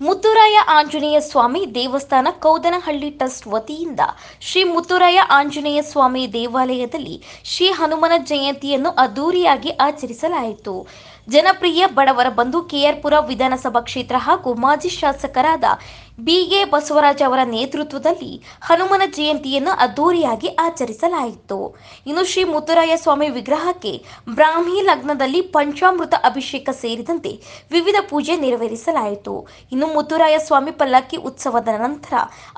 ಮುತ್ತುರಾಯ ಆಂಜನೇಯ ಸ್ವಾಮಿ ದೇವಸ್ಥಾನ ಕೌದನಹಳ್ಳಿ ಟ್ರಸ್ಟ್ ವತಿಯಿಂದ ಶ್ರೀ ಮುತ್ತುರಾಯ ಆಂಜನೇಯ ಸ್ವಾಮಿ ದೇವಾಲಯದಲ್ಲಿ ಶ್ರೀ ಹನುಮನ ಜಯಂತಿಯನ್ನು ಅದ್ದೂರಿಯಾಗಿ ಆಚರಿಸಲಾಯಿತು. ಜನಪ್ರಿಯ ಬಡವರ ಬಂಧು ಕೆಆರ್ಪುರ ವಿಧಾನಸಭಾ ಕ್ಷೇತ್ರ ಹಾಗೂ ಮಾಜಿ ಶಾಸಕರಾದ ಬಿಎ ಬಸವರಾಜ್ ಅವರ ನೇತೃತ್ವದಲ್ಲಿ ಹನುಮನ ಜಯಂತಿಯನ್ನು ಅದ್ದೂರಿಯಾಗಿ ಆಚರಿಸಲಾಯಿತು. ಇನ್ನು ಶ್ರೀ ಮುತ್ತುರಾಯ ಸ್ವಾಮಿ ವಿಗ್ರಹಕ್ಕೆ ಬ್ರಾಹ್ಮಿ ಲಗ್ನದಲ್ಲಿ ಪಂಚಾಮೃತ ಅಭಿಷೇಕ ಸೇರಿದಂತೆ ವಿವಿಧ ಪೂಜೆ ನೆರವೇರಿಸಲಾಯಿತು. ಇನ್ನು ಮುತ್ತುರಾಯ ಸ್ವಾಮಿ ಪಲ್ಲಕ್ಕಿ ಉತ್ಸವದ ನಂತರ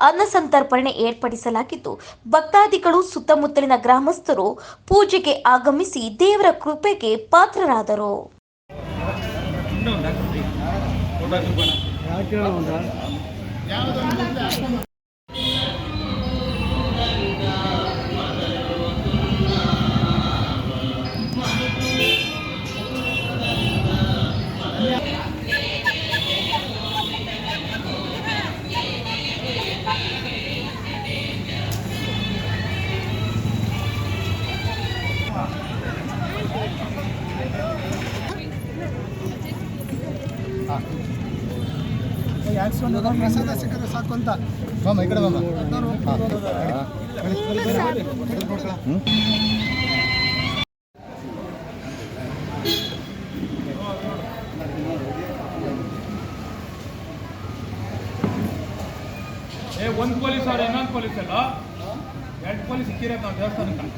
ಅನ್ನ ಸಂತರ್ಪಣೆ ಏರ್ಪಡಿಸಲಾಗಿದ್ದು, ಭಕ್ತಾದಿಗಳು ಸುತ್ತಮುತ್ತಲಿನ ಗ್ರಾಮಸ್ಥರು ಪೂಜೆಗೆ ಆಗಮಿಸಿ ದೇವರ ಕೃಪೆಗೆ ಪಾತ್ರರಾದರು. ಯಾಕೆ ಹೇಳೋದ ಪ್ರಸಾದ ಸಿಕ್ಕಿದ್ರೆ ಸಾಕು ಅಂತ. ಬಾಮ ಈ ಕಡೆ ಬಾಮ ಏ ಒಂದು ಪೊಲೀಸ್ ಅವ್ರು ಇನ್ನೊಂದು ಪೊಲೀಸ್ ಅಲ್ಲ? ಎರಡು ಪೊಲೀಸ್ ಇಕ್ಕಿರೋದು ನಾವು ದೇವಸ್ಥಾನಕ್ಕೆ.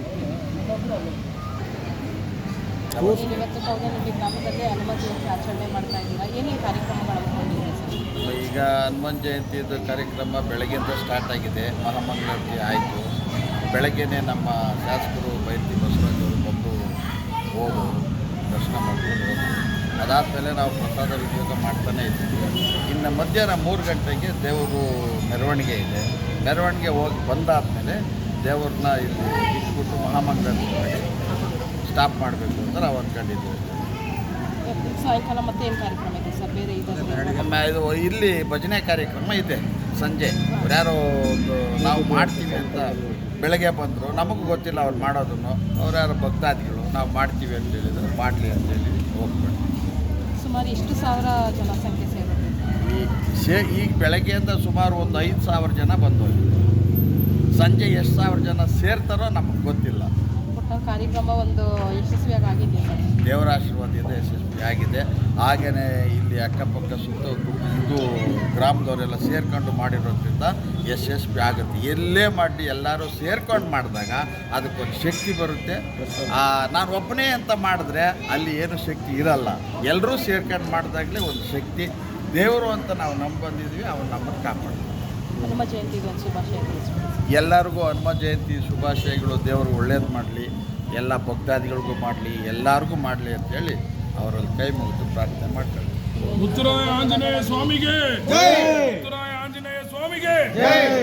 ಗ್ರಾಮದಲ್ಲಿ ಜಯಂತಿ ಆಚರಣೆ ಮಾಡ್ತಾ ಇದ್ದೀರಾ? ಏನೇ ಕಾರ್ಯಕ್ರಮಗಳು ಹಮ್ಮಿಕೊಂಡಿದ್ದೀರಾ ಸರ್ ಈಗ ಹನುಮಾನ್ ಜಯಂತಿದು ಕಾರ್ಯಕ್ರಮ ಬೆಳಗ್ಗೆಯಿಂದ ಸ್ಟಾರ್ಟ್ ಆಗಿದೆ. ಮಹಾಮಂಗಳಾರತಿ ಆಯಿತು. ಬೆಳಗ್ಗೆನೇ ನಮ್ಮ ಶಾಸಕರು ಬೈತಿ ಬಸವರಾಜ್ ಅವರು ಬಂದು ಹೋಗು ದರ್ಶನ ಮಾಡಿಕೊಂಡು ಅದಾದಮೇಲೆ ನಾವು ಪ್ರಸಾದ ವಿನಿಯೋಗ ಮಾಡ್ತಾನೆ ಇದ್ದೀವಿ. ಇನ್ನು ಮಧ್ಯಾಹ್ನ ಮೂರು ಗಂಟೆಗೆ ದೇವರು ಮೆರವಣಿಗೆ ಇದೆ. ಮೆರವಣಿಗೆ ಹೋಗಿ ಬಂದಾದಮೇಲೆ ದೇವ್ರನ್ನ ಇಲ್ಲಿ ಇಟ್ಬಿಟ್ಟು ಮಹಾಮಂಗಳಾರತಿ ಸ್ಟಾಪ್ ಮಾಡಬೇಕು ಅಂತ ನಾವು ಅಂದ್ಕೊಂಡಿದ್ದೀವಿ ಸಾಯಂಕಾಲ ಮತ್ತೆ ಏನು ಕಾರ್ಯಕ್ರಮ ಇದೆ ಸರ್? ಬೇರೆ ಇದೆ ನಮ್ಮ ಇದು ಇಲ್ಲಿ ಭಜನೆ ಕಾರ್ಯಕ್ರಮ ಇದೆ ಸಂಜೆ. ಯಾರೋ ಒಂದು ನಾವು ಮಾಡ್ತೀವಿ ಅಂತ ಬೆಳಗ್ಗೆ ಬಂದರು ನಮಗೂ ಗೊತ್ತಿಲ್ಲ ಅವ್ರು ಮಾಡೋದನ್ನು. ಅವ್ರು ಯಾರೋ ಭಕ್ತಾದಿಗಳು ನಾವು ಮಾಡ್ತೀವಿ ಅಂತ ಹೇಳಿದ್ರು ಮಾಡಲಿ ಅಂತೇಳಿ ಹೋಗ್ಬೇಡ ಸುಮಾರು ಎಷ್ಟು ಸಾವಿರ ಜನಸಂಖ್ಯೆ ಸೇರುತ್ತೆ? ಈ ಸೇ ಈಗ ಬೆಳಗ್ಗೆಯಿಂದ ಸುಮಾರು ಒಂದು ಐದು ಸಾವಿರ ಜನ ಬಂದು ಸಂಜೆ ಎಷ್ಟು ಸಾವಿರ ಜನ ಸೇರ್ತಾರೋ ನಮಗೆ ಗೊತ್ತಿಲ್ಲ. ಕಾರ್ಯಕ್ರಮ ಒಂದು ಯಶಸ್ವಿಯಾಗಿ ಆಗಿದೆ. ದೇವರ ದೇವರ ಆಶೀರ್ವಾದದಿಂದ ಯಶಸ್ವಿ ಆಗಿದೆ. ಹಾಗೆಯೇ ಇಲ್ಲಿ ಅಕ್ಕಪಕ್ಕ ಸುತ್ತ ಇದು ಗ್ರಾಮದವರೆಲ್ಲ ಸೇರ್ಕೊಂಡು ಮಾಡಿರೋದ್ರಿಂದ ಯಶಸ್ವಿ ಆಗುತ್ತೆ. ಎಲ್ಲೇ ಮಾಡಿ ಎಲ್ಲರೂ ಸೇರ್ಕೊಂಡು ಮಾಡಿದಾಗ ಅದಕ್ಕೊಂದು ಶಕ್ತಿ ಬರುತ್ತೆ. ನಾನು ಒಬ್ಬನೇ ಅಂತ ಮಾಡಿದ್ರೆ ಅಲ್ಲಿ ಏನು ಶಕ್ತಿ ಇರಲ್ಲ. ಎಲ್ಲರೂ ಸೇರ್ಕೊಂಡು ಮಾಡಿದಾಗಲೇ ಒಂದು ಶಕ್ತಿ. ದೇವರು ಅಂತ ನಾವು ನಂಬಂದಿದ್ವಿ ಬಂದಿದ್ವಿ ಅವನು ನಮ್ಮನ್ನು ಕಾಪಾಡ್ತೀವಿ ಹನುಮ ಜಯಂತಿಗೆ ಒಂದು ಶುಭಾಶಯ ಎಲ್ಲರಿಗೂ ಹನುಮ ಜಯಂತಿ ಶುಭಾಶಯಗಳು. ದೇವರು ಒಳ್ಳೇದು ಮಾಡಲಿ ಎಲ್ಲ ಭಕ್ತಾದಿಗಳಿಗೂ ಮಾಡಲಿ ಎಲ್ಲರಿಗೂ ಮಾಡಲಿ ಅಂತೇಳಿ ಅವರಲ್ಲಿ ಕೈ ಮುಗಿದು ಪ್ರಾರ್ಥನೆ ಮಾಡ್ತಾರೆ. ಮುತ್ತುರಾಯ ಆಂಜನೇಯ ಸ್ವಾಮಿಗೆ. ಮುತ್ತುರಾಯ ಆಂಜನೇಯ ಸ್ವಾಮಿಗೆ.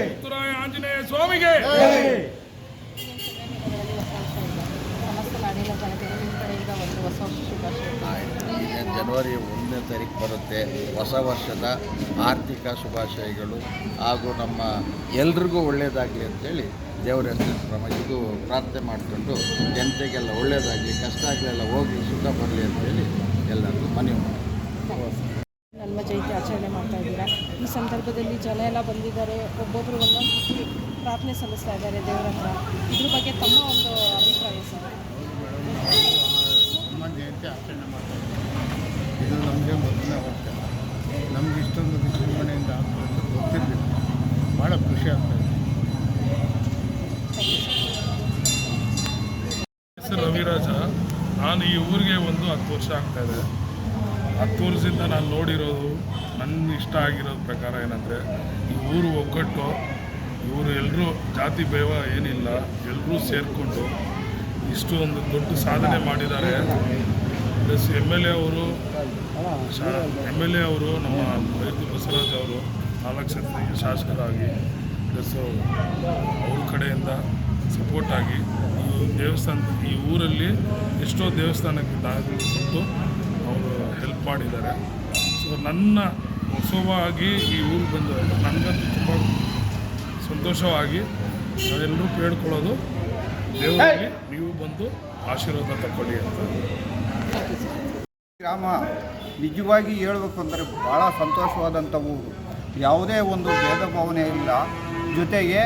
ಮುತ್ತುರಾಯ ಆಂಜನೇಯ ಸ್ವಾಮಿಗೆ. ಸಮಸ್ತ ನಾಡಿನ ಜನತೆಗೆ ನಿಮ್ಮ ಕಡೆಯಿಂದ ಒಂದು ಹೊಸ ವರ್ಷ ಶುಭಾಶಯ. ಈಗ ಜನವರಿ ಒಂದನೇ ತಾರೀಕು ಬರುತ್ತೆ. ಹೊಸ ವರ್ಷದ ಆರ್ಥಿಕ ಶುಭಾಶಯಗಳು ಹಾಗೂ ನಮ್ಮ ಎಲ್ರಿಗೂ ಒಳ್ಳೆಯದಾಗಲಿ ಅಂತೇಳಿ ದೇವರ ಕ್ರಮ ಇದು ಪ್ರಾರ್ಥನೆ ಮಾಡಿಕೊಂಡು ಜನತೆಗೆಲ್ಲ ಒಳ್ಳೆಯದಾಗಲಿ ಕಷ್ಟ ಆಗಲೆಲ್ಲ ಹೋಗಿ ಸುಖ ಬರಲಿ ಅಂತೇಳಿ ಎಲ್ಲರಿಗೂ ಮನವಿ ಮಾಡಿ ನನ್ನ ಜಯಂತಿ ಆಚರಣೆ ಮಾಡ್ತಾ ಇದ್ದೀರಾ. ಈ ಸಂದರ್ಭದಲ್ಲಿ ಜನ ಎಲ್ಲ ಬಂದಿದ್ದಾರೆ. ಒಬ್ಬೊಬ್ಬರು ಒಂದೊಂದು ಪ್ರಾರ್ಥನೆ ಸಲ್ಲಿಸ್ತಾ ಇದ್ದಾರೆ ದೇವರ ಹತ್ರ. ಇದ್ರ ಹೆಸರು ರವಿರಾಜ. ನಾನು ಈ ಊರಿಗೆ ಒಂದು ಹತ್ತು ವರ್ಷ ಆಗ್ತಾ ಇದೆ. ಹತ್ತು ವರ್ಷದಿಂದ ನಾನು ನೋಡಿರೋದು ನನ್ನ ಇಷ್ಟ ಆಗಿರೋದು ಪ್ರಕಾರ ಏನಂದರೆ, ಈ ಊರು ಒಗ್ಗಟ್ಟು ಇವರು ಎಲ್ಲರೂ ಜಾತಿ ಭೇವ ಏನಿಲ್ಲ ಎಲ್ಲರೂ ಸೇರಿಕೊಂಡು ಇಷ್ಟು ಒಂದು ದೊಡ್ಡ ಸಾಧನೆ ಮಾಡಿದ್ದಾರೆ. ಪ್ಲಸ್ ಎಂ ಎಲ್ ಎ ಅವರು, ಶಾ ಎಂ ಎಲ್ ಎ ಅವರು ನಮ್ಮ ರೈತ ಬಸವರಾಜ್ ಅವರು ನಾಲ್ಕು ಶಾಸಕರಾಗಿ ಪ್ಲಸ್ ಅವ್ರ ಕಡೆಯಿಂದ ಸಪೋರ್ಟ್ ಆಗಿ ದೇವಸ್ಥಾನ ಈ ಊರಲ್ಲಿ ಎಷ್ಟೋ ದೇವಸ್ಥಾನಕ್ಕೆ ಕೊಟ್ಟು ಅವರು ಹೆಲ್ಪ್ ಮಾಡಿದ್ದಾರೆ. ಸೊ ನನ್ನ ಹೊಸವಾಗಿ ಈ ಊರಿಗೆ ಬಂದು ನನಗಂತೂ ತುಂಬ ಸಂತೋಷವಾಗಿ ನಾವೆಲ್ಲರೂ ಕೇಳ್ಕೊಳ್ಳೋದು ದೇವರಲ್ಲಿ ನೀವು ಬಂದು ಆಶೀರ್ವಾದ ತಗೊಳ್ಳಿ ಅಂತ. ಗ್ರಾಮ ನಿಜವಾಗಿ ಹೇಳಬೇಕು ಅಂದರೆ ಭಾಳ ಸಂತೋಷವಾದಂಥ ಊರು. ಯಾವುದೇ ಒಂದು ಭೇದ ಭಾವನೆ ಇಲ್ಲ. ಜೊತೆಗೆ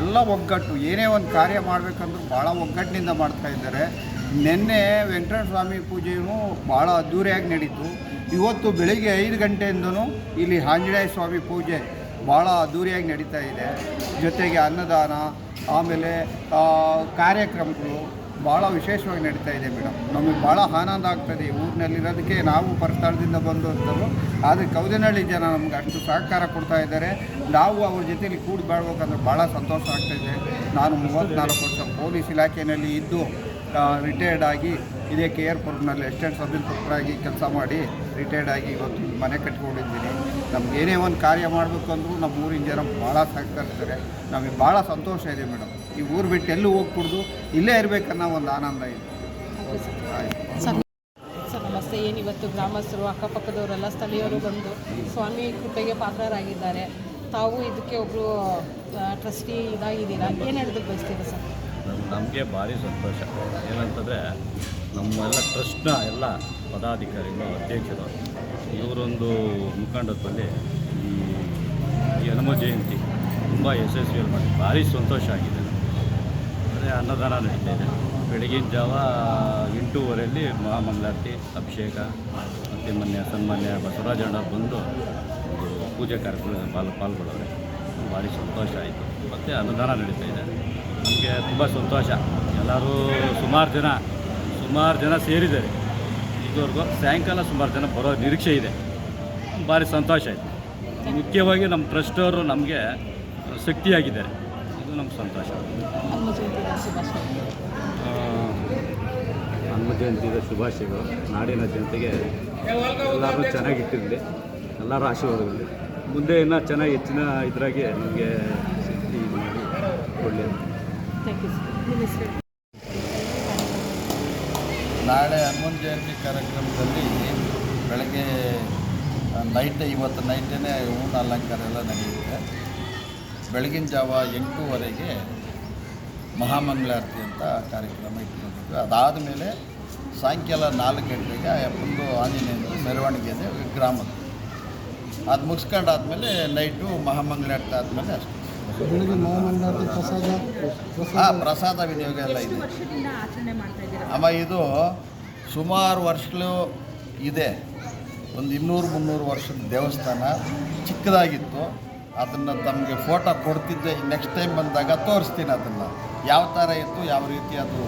ಎಲ್ಲ ಒಗ್ಗಟ್ಟು, ಏನೇ ಒಂದು ಕಾರ್ಯ ಮಾಡಬೇಕಂದ್ರೂ ಭಾಳ ಒಗ್ಗಟ್ಟಿನಿಂದ ಮಾಡ್ತಾ ಇದ್ದಾರೆ. ನಿನ್ನೆ ವೆಂಕಟೇಶ್ವರ ಸ್ವಾಮಿ ಪೂಜೆಯೂ ಭಾಳ ಅದ್ದೂರಿಯಾಗಿ ನಡೀತು. ಇವತ್ತು ಬೆಳಿಗ್ಗೆ ಐದು ಗಂಟೆಯಿಂದನೂ ಇಲ್ಲಿ ಆಂಜನೇಯ ಸ್ವಾಮಿ ಪೂಜೆ ಭಾಳ ಅದ್ಧೂರಿಯಾಗಿ ನಡೀತಾ ಇದೆ. ಜೊತೆಗೆ ಅನ್ನದಾನ, ಆಮೇಲೆ ಕಾರ್ಯಕ್ರಮಗಳು ಭಾಳ ವಿಶೇಷವಾಗಿ ನಡೀತಾ ಇದೆ ಮೇಡಮ್. ನಮಗೆ ಭಾಳ ಆನಂದ ಆಗ್ತದೆ ಊರಿನಲ್ಲಿರೋದಕ್ಕೆ ನಾವು ಪರಸ್ಥಳದಿಂದ ಬಂದಂಥವ್ರು ಆದರೆ ಕೌದನಹಳ್ಳಿ ಜನ ನಮ್ಗೆ ಅಷ್ಟು ಸಹಕಾರ ಕೊಡ್ತಾ ಇದ್ದಾರೆ. ನಾವು ಅವ್ರ ಜೊತೆಲಿ ಕೂಡಿ ಬಾಳ್ಬೇಕಂದ್ರೆ ಭಾಳ ಸಂತೋಷ ಆಗ್ತಾಯಿದೆ ನಾನು ಮೂವತ್ತ್ನಾಲ್ಕು ವರ್ಷ ಪೊಲೀಸ್ ಇಲಾಖೆಯಲ್ಲಿ ಇದ್ದು ರಿಟೈರ್ಡ್ ಆಗಿ ಇದೇ ಕೆ ಆರ್ ಪುರಮ್ನಲ್ಲಿ ಅಸಿಸ್ಟೆಂಟ್ ಸಬ್ ಇನ್ಸ್ಪೆಕ್ಟರಾಗಿ ಕೆಲಸ ಮಾಡಿ ರಿಟೈರ್ಡ್ ಆಗಿ ಇವತ್ತು ಮನೆ ಕಟ್ಕೊಂಡಿದ್ದೀನಿ. ನಮ್ಗೆ ಏನೇ ಒಂದು ಕಾರ್ಯ ಮಾಡಬೇಕು ಅಂದರೂ ನಮ್ಮ ಊರಿನ ಜನ ಭಾಳ ಸಹಕರಿಸ್ತಾರೆ ನಮಗೆ ಭಾಳ ಸಂತೋಷ ಇದೆ ಮೇಡಮ್. ಈ ಊರು ಬಿಟ್ಟು ಎಲ್ಲೂ ಹೋಗ್ಬಿಡ್ದು ಇಲ್ಲೇ ಇರಬೇಕನ್ನೋ ಒಂದು ಆನಂದ ಇದೆ. ಸರ್ ನಮಸ್ತೆ. ಏನಿವತ್ತು ಗ್ರಾಮಸ್ಥರು ಅಕ್ಕಪಕ್ಕದವರೆಲ್ಲ ಸ್ಥಳೀಯರು ಬಂದು ಸ್ವಾಮಿ ಕೃಪೆಗೆ ಪಾತ್ರರಾಗಿದ್ದಾರೆ. ತಾವು ಇದಕ್ಕೆ ಒಬ್ಬರು ಟ್ರಸ್ಟಿ ಇದಾಗಿದ್ದೀರಾ? ಏನು ಹೇಳೋದಕ್ಕೆ ಬಯಸ್ತೀರಾ ಸರ್? ನಮಗೆ ಭಾರಿ ಸಂತೋಷ. ಏನಂತಂದರೆ ನಮ್ಮೆಲ್ಲ ಟ್ರಸ್ಟ್ನ ಎಲ್ಲ ಪದಾಧಿಕಾರಿಗಳು ಅಧ್ಯಕ್ಷರು. ಇವರೊಂದು ಮುಖಂಡತ್ವದಲ್ಲಿ ಈ ಹನುಮ ಜಯಂತಿ ತುಂಬ ಯಶಸ್ವಿಯಲ್ಲಿ ಮಾಡಿ, ಭಾರಿ ಸಂತೋಷ ಆಗಿದೆ. ಅಂದರೆ ಅನ್ನದಾನ ನಡೀತಾ ಇದೆ. ಬೆಳಗಿನ ಜಾವ ಎಂಟೂವರೆಯಲ್ಲಿ ಮಹಾಮಂಗಳಾರತಿ, ಅಭಿಷೇಕ ಮತ್ತು ಮೊನ್ನೆ ಸನ್ಮಾನ್ಯ ಬಸವರಾಜಣ್ಣ ಬಂದು ಪೂಜೆ ಕಾರ್ಯಕ್ರಮದಲ್ಲಿ ಪಾಲ್, ಪಾಲ್ಗೊಳ್ಳೋರೆ. ಭಾರಿ ಸಂತೋಷ ಆಯಿತು. ಮತ್ತು ಅನ್ನದಾನ ನಡೀತಾ ಇದೆ. ನಮಗೆ ತುಂಬ ಸಂತೋಷ. ಎಲ್ಲರೂ ಸುಮಾರು ಜನ ಸುಮಾರು ಜನ ಸೇರಿದ್ದಾರೆ. ಇದುವರೆಗೂ ಸಾಯಂಕಾಲ ಸುಮಾರು ಜನ ಬರೋ ನಿರೀಕ್ಷೆ ಇದೆ. ಭಾರಿ ಸಂತೋಷ ಆಯಿತು. ಮುಖ್ಯವಾಗಿ ನಮ್ಮ ಟ್ರಸ್ಟವರು ನಮಗೆ ಶಕ್ತಿಯಾಗಿದ್ದಾರೆ. ಇದು ನಮ್ಗೆ ಸಂತೋಷ. ಹನುಮ ಜಯಂತಿಯ ಶುಭಾಶಯಗಳು. ನಾಡಿನ ಜನತೆಗೆ ಎಲ್ಲರೂ ಚೆನ್ನಾಗಿಟ್ಟಿರಲಿ. ಎಲ್ಲರೂ ಆಶೀರ್ವಾದಗಳು ಮುಂದೆ ಇನ್ನೂ ಚೆನ್ನಾಗಿ ಹೆಚ್ಚಿನ ಇದರಾಗೆ ನಮಗೆ ಶಕ್ತಿ ಮಾಡಿ ಒಳ್ಳೆಯದು ನಾಳೆ ಹನುಮನ್ ಜಯಂತಿ ಕಾರ್ಯಕ್ರಮದಲ್ಲಿ ಬೆಳಗ್ಗೆ ನೈಟ್ ಇವತ್ತು ನೈಟೇ ಹೂವಿನ ಅಲಂಕಾರ ಎಲ್ಲ ನಡೆಯುತ್ತೆ. ಬೆಳಗಿನ ಜಾವ ಎಂಟೂವರೆಗೆ ಮಹಾಮಂಗಳಾರತಿ ಅಂತ ಕಾರ್ಯಕ್ರಮ ಇಟ್ಕೊಂಡಿದ್ವಿ ಅದಾದ ಮೇಲೆ ಸಾಯಂಕಾಲ ನಾಲ್ಕು ಗಂಟೆಗೆ ಅಪ್ಪಂದು ಆಂಜನೇಯನ ಮೆರವಣಿಗೆ ಇದೆ ಅದು ಮುಗಿಸ್ಕೊಂಡಾದ್ಮೇಲೆ ನೈಟು ಮಹಾಮಂಗಳಾರತಿ ಆದಮೇಲೆ ಅಷ್ಟೇ. ಹಾಂ ಪ್ರಸಾದ ವಿನಿಯೋಗ ಎಲ್ಲ ಇದೆ. ಅಮ್ಮ ಇದು ಸುಮಾರು ವರ್ಷಗಳು ಇದೆ. ಒಂದು ಇನ್ನೂರು ಮುನ್ನೂರು ವರ್ಷದ ದೇವಸ್ಥಾನ ಚಿಕ್ಕದಾಗಿತ್ತು. ಅದನ್ನು ತಮಗೆ ಫೋಟೋ ಕೊಡ್ತಿದ್ದೆ. ನೆಕ್ಸ್ಟ್ ಟೈಮ್ ಬಂದಾಗ ತೋರಿಸ್ತೀನಿ ಅದನ್ನು. ಯಾವ ಥರ ಇತ್ತು ಯಾವ ರೀತಿ ಅದು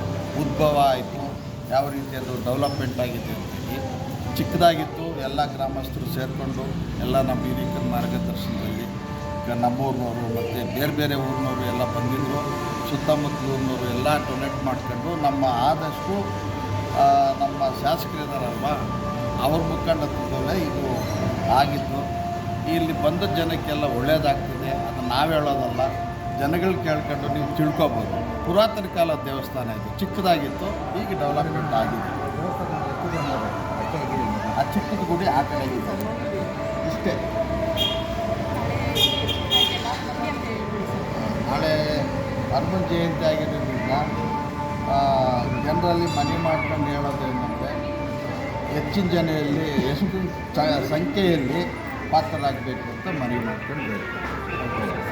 ಉದ್ಭವ ಆಯಿತು ಯಾವ ರೀತಿ ಅದು ಡೆವಲಪ್ಮೆಂಟ್ ಆಗಿದೆ ಅಂತೇಳಿ. ಚಿಕ್ಕದಾಗಿತ್ತು. ಎಲ್ಲ ಗ್ರಾಮಸ್ಥರು ಸೇರಿಕೊಂಡು ಎಲ್ಲ ನಮ್ಮ ಈ ರೀತಿಯ ಮಾರ್ಗದರ್ಶನದಲ್ಲಿ ನಮ್ಮೂರಿನವರು ಮತ್ತು ಬೇರೆ ಬೇರೆ ಊರಿನವರು ಎಲ್ಲ ಬಂದಿದ್ದರು ಸುತ್ತಮುತ್ತಲ ಊರಿನವರು ಎಲ್ಲ ಡೊನೇಟ್ ಮಾಡಿಕೊಂಡು ನಮ್ಮ ಆದಷ್ಟು ನಮ್ಮ ಶಾಸಕರಿದಾರಲ್ವ ಅವ್ರ ಮುಖಂಡತ್ವದಲ್ಲೇ ಇದು ಆಗಿತ್ತು ಇಲ್ಲಿ ಬಂದ ಜನಕ್ಕೆಲ್ಲ ಒಳ್ಳೆಯದಾಗ್ತದೆ ಅದು ನಾವು ಹೇಳೋದಲ್ಲ ಜನಗಳು ಕೇಳ್ಕೊಂಡು ನೀವು ತಿಳ್ಕೊಬೋದು. ಪುರಾತನ ಕಾಲದ ದೇವಸ್ಥಾನ ಇದು ಚಿಕ್ಕದಾಗಿತ್ತು ಈಗ ಡೆವಲಪ್ಮೆಂಟ್ ಆಗಿದೆ. ಆ ಚಿಕ್ಕದ ಗುಡಿ ಆ ಕಡೆ ಇದೆ. ಇಷ್ಟೇ ನಾಳೆ ಹನುಮನ್ ಜಯಂತಿ ಆಗಿರೋದ್ರಿಂದ ಜನರಲ್ಲಿ ಮನೆ ಮಾಡ್ಕೊಂಡು ಹೇಳೋದೇನೆಂದರೆ ಹೆಚ್ಚಿನ ಜನರಲ್ಲಿ ಎಷ್ಟು ಸಂಖ್ಯೆಯಲ್ಲಿ ಪಾತ್ರರಾಗಬೇಕು ಅಂತ ಮನವಿ ಮಾಡ್ಕೊಂಡು ಹೇಳ್ತಾರೆ.